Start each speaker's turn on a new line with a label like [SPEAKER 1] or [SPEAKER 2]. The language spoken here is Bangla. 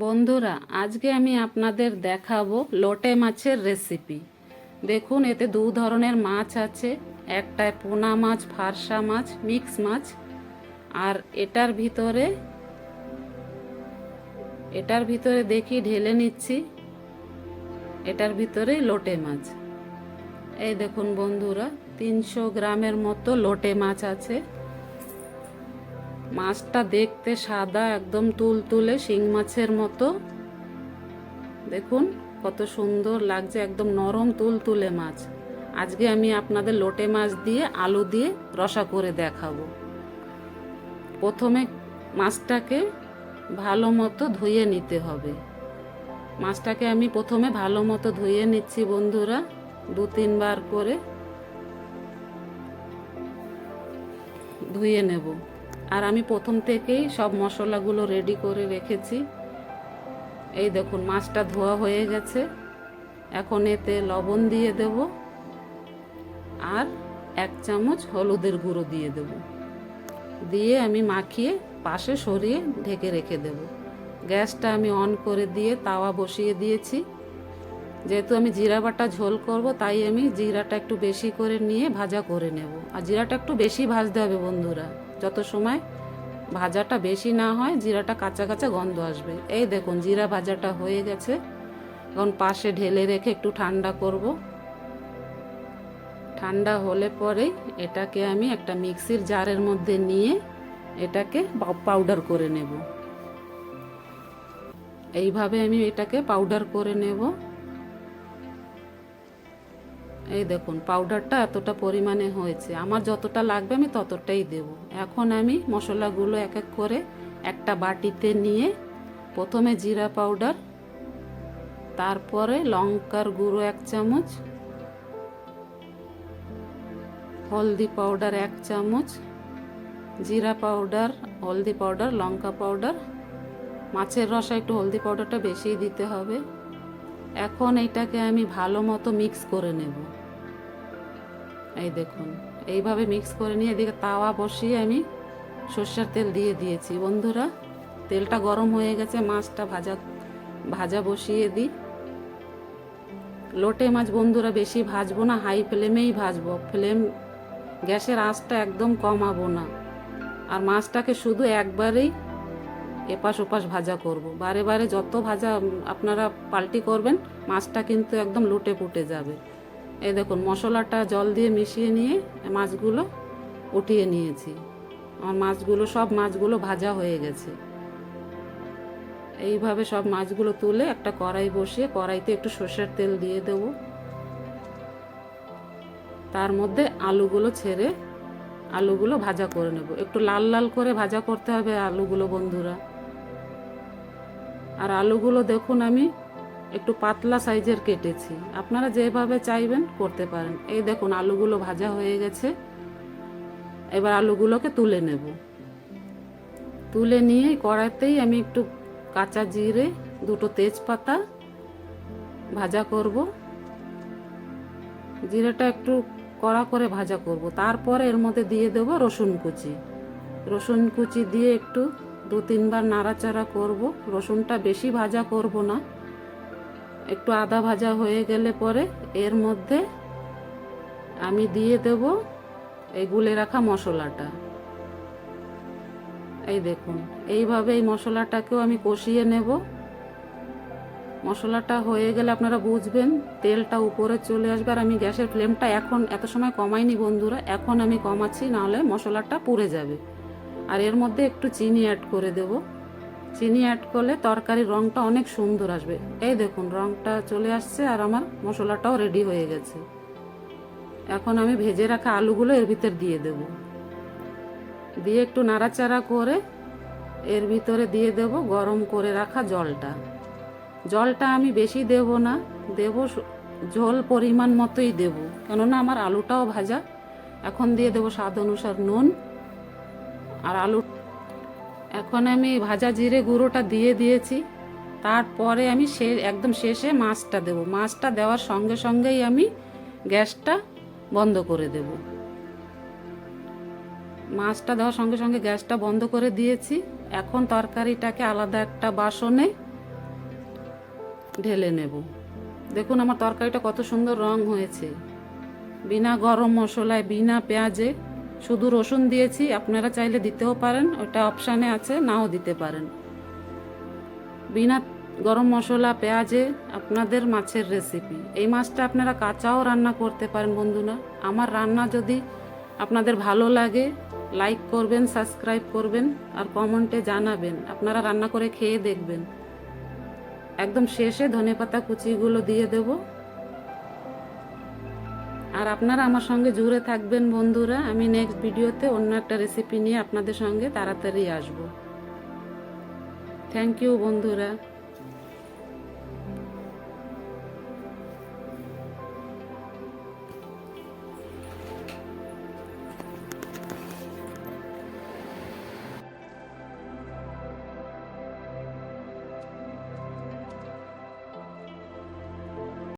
[SPEAKER 1] বন্ধুরা, আজকে আমি আপনাদের দেখাবো লোটে মাছের রেসিপি দেখুন, এতে দু ধরনের মাছ আছে। একটায় পোনা মাছ, ফারসা মাছ, মিক্স মাছ। আর এটার ভিতরে এটার ভিতরে দেখি, ঢেলে নিচ্ছি। এটার ভিতরে লোটে মাছ। এই দেখুন বন্ধুরা, তিনশো গ্রামের মতো লোটে মাছ আছে। মাছটা দেখতে সাদা, একদম তুলতুলে শিং মাছের মতো। দেখুন, কত সুন্দর লাগছে, একদম নরম তুলতুলে মাছ। আজকে আমি আপনাদের লোটে মাছ দিয়ে, আলু দিয়ে রসা করে দেখাবো। প্রথমে মাছটাকে ভালো মতো ধুয়ে নিতে হবে। মাছটাকে আমি প্রথমে ভালো মতো ধুয়ে নিচ্ছি বন্ধুরা, দু তিনবার করে। ধুয়ে নেব। আর আমি প্রথম থেকেই সব মশলাগুলো রেডি করে রেখেছি। এই দেখুন, মাছটা ধোয়া হয়ে গেছে। এখন এতে লবণ দিয়ে দেব আর এক চামচ হলুদের গুঁড়ো দিয়ে দেব। দিয়ে আমি মাখিয়ে পাশে সরিয়ে ঢেকে রেখে দেব। গ্যাসটা আমি অন করে দিয়ে তাওয়া বসিয়ে দিয়েছি। যেহেতু আমি জিরা বাটা ঝোল করব, তাই আমি জিরাটা একটু বেশি করে নিয়ে ভাজা করে নেব। আর জিরাটা একটু বেশি ভাজতে হবে বন্ধুরা। যত সময় ভাজাটা বেশি না হয়, জিরাটা কাঁচা কাঁচা গন্ধ আসবে। এই দেখুন, জিরা ভাজাটা হয়ে গেছে। এখন পাশে ঢেলে রেখে একটু ঠান্ডা করব। ঠান্ডা হলে পরেই এটাকে আমি একটা মিক্সির জারের মধ্যে নিয়ে এটাকে পাউডার করে নেব। এইভাবে আমি এটাকে পাউডার করে নেব। এই দেখুন পাউডারটা এতটা পরিমাণে হয়েছে। আমার যতটা লাগবে আমি ততটাই দেব। এখন আমি মশলাগুলো এক এক করে একটা বাটিতে নিয়ে, প্রথমে জিরা পাউডার তারপরে লঙ্কার গুঁড়ো এক চামচ, হলদি পাউডার এক চামচ, জিরা পাউডার হলদি পাউডার লঙ্কা পাউডার মাছের রসা একটু হলদি পাউডারটা বেশিই দিতে হবে। এখন এইটাকে আমি ভালো মতো মিক্স করে নেব। এই দেখুন, এইভাবে মিক্স করে নিয়ে এদিকে তাওয়া বসিয়ে আমি সর্ষের তেল দিয়ে দিয়েছি। বন্ধুরা, তেলটা গরম হয়ে গেছে, মাছটা ভাজা ভাজা বসিয়ে দিই। লোটে মাছ বন্ধুরা, বেশি ভাজবো না হাই ফ্লেমেই ভাজবো। ফ্লেম গ্যাসের আঁচটা একদম কমাবো না। আর মাছটাকে শুধু একবারেই এপাশ ওপাশ ভাজা করব। বারে বারে যত ভাজা আপনারা পাল্টি করবেন, মাছটা কিন্তু একদম লুটে পুটে যাবে। এই দেখুন, মশলাটা জল দিয়ে মিশিয়ে নিয়ে মাছগুলো উঠিয়ে নিয়েছি। আমার মাছগুলো, সব মাছগুলো ভাজা হয়ে গেছে। এইভাবে সব মাছগুলো তুলে একটা কড়াই বসিয়ে, কড়াইতে একটু সর্ষের তেল দিয়ে দেব। তার মধ্যে আলুগুলো ছেড়ে আলুগুলো ভাজা করে নেব। একটু লাল লাল করে ভাজা করতে হবে আলুগুলো, বন্ধুরা। আর আলুগুলো দেখুন আমি একটু পাতলা সাইজের কেটেছি। আপনারা যেভাবে চাইবেন করতে পারেন। এই দেখুন, আলুগুলো ভাজা হয়ে গেছে। এবার আলুগুলোকে তুলে নেব। তুলে নিয়ে কড়াইতেই আমি একটু কাঁচা জিরে, দুটো তেজপাতা ভাজা করব। জিরেটা একটু কড়া করে ভাজা করব। তারপরে এর মধ্যে দিয়ে দেব রসুন কুচি। রসুন কুচি দিয়ে একটু দু তিনবার নাড়াচাড়া করব। রসুনটা বেশি ভাজা করব না। একটু আদা ভাজা হয়ে গেলে পরে এর মধ্যে আমি দিয়ে দেব এই গুলে রাখা মশলাটা। এই দেখুন, এইভাবে এই মশলাটাকেও আমি কষিয়ে নেব। মশলাটা হয়ে গেলে আপনারা বুঝবেন, তেলটা উপরে চলে আসবে। আর আমি গ্যাসের ফ্লেমটা এখন এত সময় কমাইনি বন্ধুরা, এখন আমি কমাচ্ছি, নাহলে মশলাটা পুড়ে যাবে। আর এর মধ্যে একটু চিনি অ্যাড করে দেব। চিনি অ্যাড করলে তরকারির রঙটা অনেক সুন্দর আসবে। এই দেখুন রঙটা চলে আসছে আর আমার মশলাটাও রেডি হয়ে গেছে। এখন আমি ভেজে রাখা আলুগুলো এর ভিতর দিয়ে দেব। দিয়ে একটু নাড়াচাড়া করে এর ভিতরে দিয়ে দেব গরম করে রাখা জলটা। জলটা আমি বেশি দেব না, দেব ঝোল পরিমাণ মতোই দেব। কেননা আমার আলুটাও ভাজা। এখন দিয়ে দেবো স্বাদ অনুসার নুন। আর আলু এখন আমি ভাজা জিরে গুঁড়োটা দিয়ে দিয়েছি। তারপরে আমি সে একদম শেষে মাছটা দেব। মাছটা দেওয়ার সঙ্গে সঙ্গেই আমি গ্যাসটা বন্ধ করে দেব। মাছটা দেওয়ার সঙ্গে সঙ্গে গ্যাসটা বন্ধ করে দিয়েছি। এখন তরকারিটাকে আলাদা একটা বাসনে ঢেলে নেব। দেখুন আমার তরকারিটা কত সুন্দর রং হয়েছে। বিনা গরম মশলায়, বিনা পেঁয়াজে শুধু রসুন দিয়েছি, আপনারা চাইলে দিতেও পারেন, ওটা অপশানে আছে, নাও দিতে পারেন। বিনা গরম মশলা, পেঁয়াজে আপনাদের মাছের রেসিপি এই মাছটা আপনারা কাঁচাও রান্না করতে পারেন বন্ধুরা। আমার রান্না যদি আপনাদের ভালো লাগে লাইক করবেন সাবস্ক্রাইব করবেন, আর কমেন্টে জানাবেন। আপনারা রান্না করে খেয়ে দেখবেন। একদম শেষে ধনেপাতা কুচিগুলো দিয়ে দেব। আর আপনারা আমার সঙ্গে জুড়ে থাকবেন বন্ধুরা। আমি নেক্সট ভিডিওতে অন্য একটা রেসিপি নিয়ে আপনাদের সঙ্গে তাড়াতাড়ি আসব। থ্যাংক ইউ বন্ধুরা।